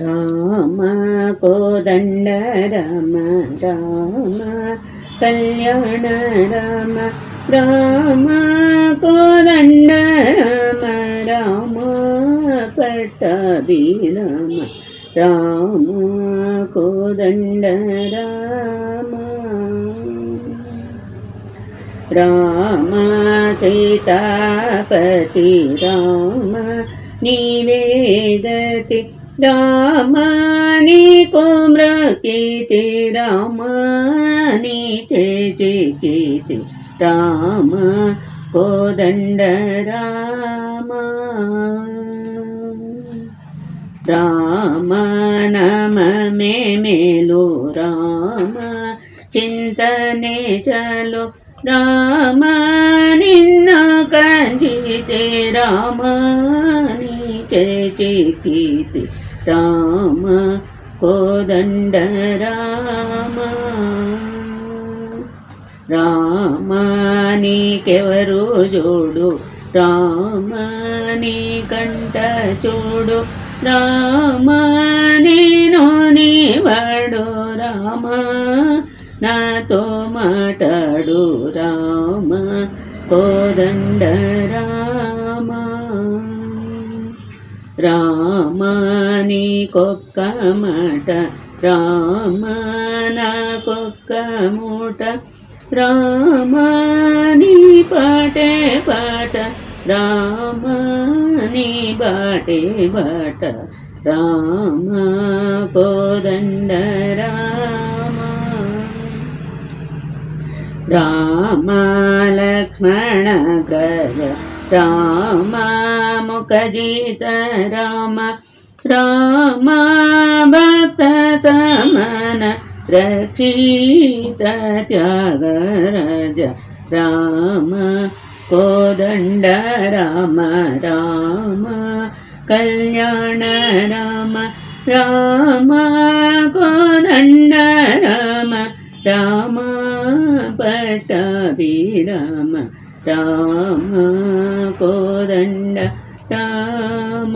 రామ కోదండ రామ రామ కళ్యాణ రామ రామ కోదండ రామ రామ పట్టాభి రామ రామ కోదండ రామ. రామ సీతాపతి రామ నివేదతి రామాని నీకు మ్రకీతి రామ నీ చేచికీతి రామ కోదండ రామ. రామ నమ మే మేలు రామ చింతనే చలో రామ నిన్న కంజితే రామ నీ చేచికీతి రామ కోదండ రామ రామ నీకెవరు జోడు రామ నీ కంట చూడు రామ నేను నీవాడు రామ నాతో మాట్లాడు రామ కోదండ రామ రామాని కొక్క మాట రామాన కొక్క మూట రామాని పాటే పాట రామాని బాటే బాట రామ కోదండ రామ. రామ లక్ష్మణ గజ రామ ముఖజిత రామ రామ భక్త సమన రక్షిత త్యాగరజ రామ కోదండ రామ రామ కళ్యాణ రామ రామ కోదండ రామ రామ పట్టాభి రామ రామ కోదండ రామ